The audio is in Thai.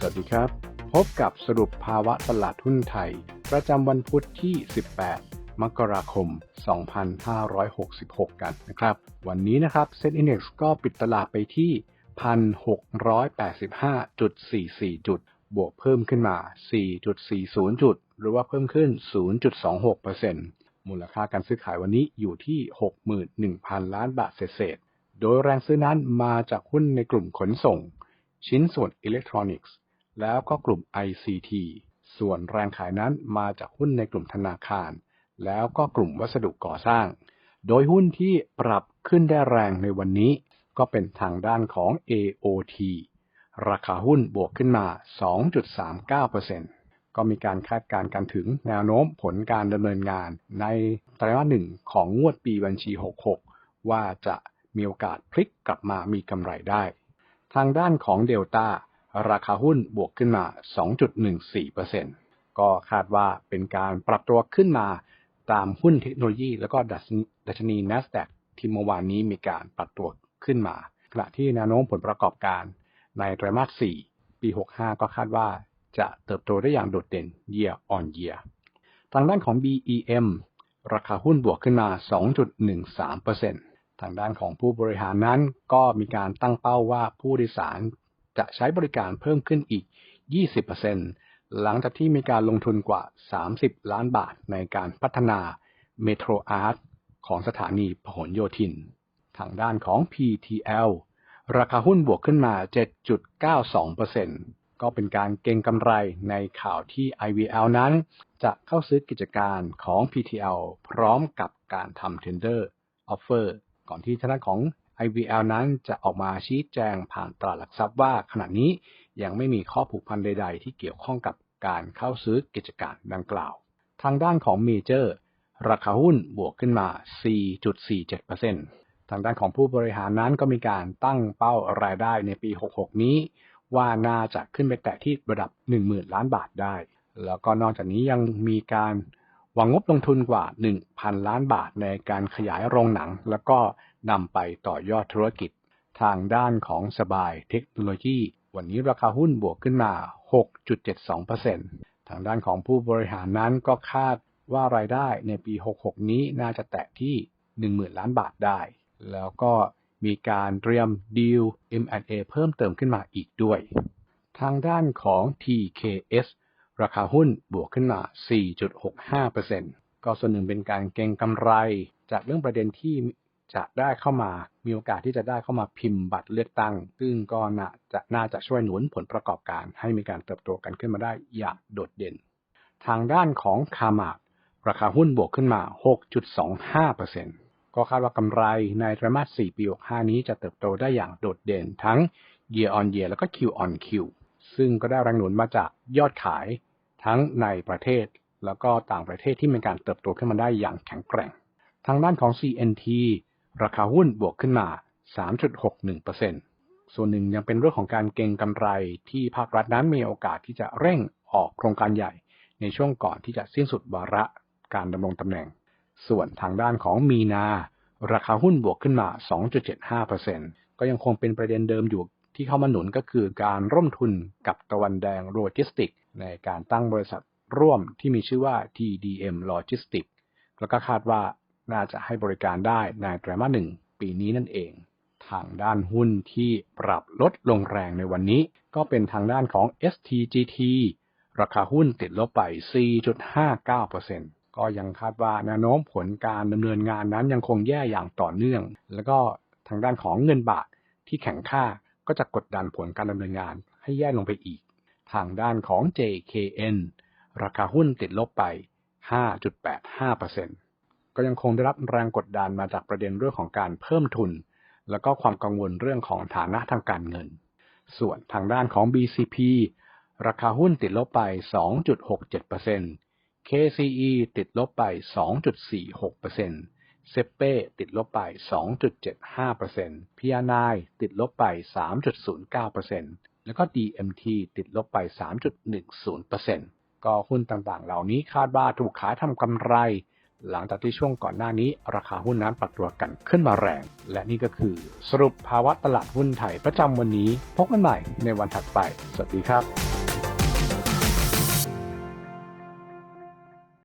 สวัสดีครับ พบกับสรุปภาวะตลาดหุ้นไทย ประจำวันพุธที่ 18 มกราคม 2566 กันนะครับ วันนี้นะครับเซ็นอินดี x ก็ปิดตลาดไปที่ 1,685.44 จุด บวกเพิ่มขึ้นมา 4.40 จุด หรือว่าเพิ่มขึ้น 0.26%มูลค่าการซื้อขายวันนี้อยู่ที่ 61,000 ล้านบาทเศษโดยแรงซื้อนั้นมาจากหุ้นในกลุ่มขนส่ง ชิ้นส่วนอิเล็กทรอนิกส์ แล้วก็กลุ่ม ICT ส่วนแรงขายนั้นมาจากหุ้นในกลุ่มธนาคาร แล้วก็กลุ่มวัสดุก่อสร้าง โดยหุ้นที่ปรับขึ้นได้แรงในวันนี้ ก็เป็นทางด้านของ AOT ราคาหุ้นบวกขึ้นมา 2.39%ก็มีการคาดการณ์กันถึงแนวโน้มผลการดำเนินงานในไตรมาสหนึ่งของงวดปีบัญชี 66 ว่าจะมีโอกาสพลิกกลับมามีกำไรได้ ทางด้านของเดลต้า ราคาหุ้นบวกขึ้นมา 2.14%ก็คาดว่าเป็นการปรับตัวขึ้นมาตามหุ้นเทคโนโลยี แล้วก็ดัชนี NASDAQ ที่เมื่อวานนี้มีการปรับตัวขึ้นมา ขณะที่แนวโน้มผลประกอบการในไตรมาส 4 ปี 65 ก็คาดว่าจะเติบโตได้อย่างโดดเด่น year on year ทางด้านของ BEM ราคาหุ้นบวกขึ้นมา 2.13%ทางด้านของผู้บริหารนั้นก็มีการตั้งเป้าว่าผู้โดยสาร จะใช้บริการเพิ่มขึ้นอีก 20%หลังจากที่มีการลงทุนกว่า 30 ล้านบาทในการพัฒนาเมโทรอาร์ตของสถานีพหลโยธิน ทางด้านของ PTL ราคาหุ้นบวกขึ้นมา 7.92%ก็เป็นการเก็งกำไรในข่าวที่ IVL นั้น จะเข้าซื้อกิจการของ PTL พร้อมกับการทำ tender offer ก่อนที่ทางด้านของ IVL นั้นจะออกมาชี้แจงผ่านตลาดหลักทรัพย์ว่าขณะนี้ยังไม่มีข้อผูกพันใด ๆ ที่เกี่ยวข้องกับการเข้าซื้อกิจการดังกล่าว ทางด้านของเมเจอร์ ราคาหุ้นบวกขึ้นมา 4.47%ทางด้านของผู้บริหารนั้นก็มีการตั้งเป้ารายได้ในปี 66 นี้ ว่าน่าจะขึ้นไปแตะที่ระดับ 10,000 ล้านบาทได้ แล้วก็นอกจากนี้ยังมีการ วางงบลงทุนกว่า 1,000 ล้านบาทในการขยายโรงหนัง แล้วก็นำไปต่อยอดธุรกิจ ทางด้านของสบายเทคโนโลยี วันนี้ราคาหุ้นบวกขึ้นมา 6.72%ทางด้านของผู้บริหารนั้นก็คาดว่ารายได้ในปี 66 นี้น่าจะแตะที่ 10,000 ล้านบาทได้ แล้วก็มีการเตรียมดีล M&A เพิ่มเติมขึ้นมาอีกด้วย ทางด้านของ TKS ราคาหุ้นบวกขึ้นมา 4.65%ก็ส่วนหนึ่งเป็นการเก็งกำไร จากเรื่องประเด็นที่จะได้เข้ามา มีโอกาสที่จะได้เข้ามาพิมพ์บัตรเลือกตั้ง ซึ่งก็น่าจะน่าจะช่วยหนุนผลประกอบการ ให้มีการเติบโตกันขึ้นมาได้อย่างโดดเด่น ทางด้านของคามาดราคาหุ้นบวกขึ้นมา 6.25%ก็คาดว่ากำไรในไตรมาส 4 ปี 65 นี้จะเติบโตได้อย่างโดดเด่นทั้ง year on year แล้วก็ Q on Q ซึ่งก็ได้แรงหนุนมาจากยอดขาย ทั้งในประเทศแล้วก็ต่างประเทศที่มีการเติบโตขึ้นมาได้อย่างแข็งแกร่ง ทางด้านของ CNT ราคาหุ้นบวกขึ้นมา 3.61%ส่วนหนึ่งยังเป็นเรื่องของการเก็งกำไรที่ภาครัฐนั้นมีโอกาสที่จะเร่งออกโครงการใหญ่ ในช่วงก่อนที่จะสิ้นสุดวาระการดำรงตำแหน่ง ส่วนทางด้านของมีนา ราคาหุ้นบวกขึ้นมา 2.75%ก็ยังคงเป็นประเด็นเดิมอยู่ ที่เข้ามาหนุนก็คือการร่วมทุนกับตะวันแดงโลจิสติก ในการตั้งบริษัทร่วมที่มีชื่อว่า TDM Logistics แล้วก็คาดว่าน่าจะให้บริการได้ในไตรมาสหนึ่งปีนี้นั่นเอง ทางด้านหุ้นที่ปรับลดลงแรงในวันนี้ ก็เป็นทางด้านของ STGT ราคาหุ้นติดลบไป 4.59%ก็ยังคาดว่าแนวโน้มผลการดำเนินงานนั้นยังคงแย่อย่างต่อเนื่อง แล้วก็ทางด้านของเงินบาทที่แข็งค่า ก็จะกดดันผลการดำเนินงานให้แย่ลงไปอีก ทางด้านของ JKN ราคาหุ้นติดลบไป 5.85%ก็ยังคงได้รับแรงกดดันมาจากประเด็นเรื่องของการเพิ่มทุน แล้วก็ความกังวลเรื่องของฐานะทางการเงิน ส่วนทางด้านของ BCP ราคาหุ้นติดลบไป 2.67% KCE ติดลบไป 2.46% เซเป้ติดลบไป 2.75% PNI ติดลบไป 3.09%แล้วก็ DMT ติดลบไป 3.10%ก็หุ้นต่างๆ เหล่านี้คาดว่าถูกขายทำกำไร หลังจากที่ช่วงก่อนหน้านี้ ราคาหุ้นนั้นปรับตัวกันขึ้นมาแรง และนี่ก็คือสรุปภาวะตลาดหุ้นไทยประจำวันนี้ พบกันใหม่ในวันถัดไป สวัสดีครับ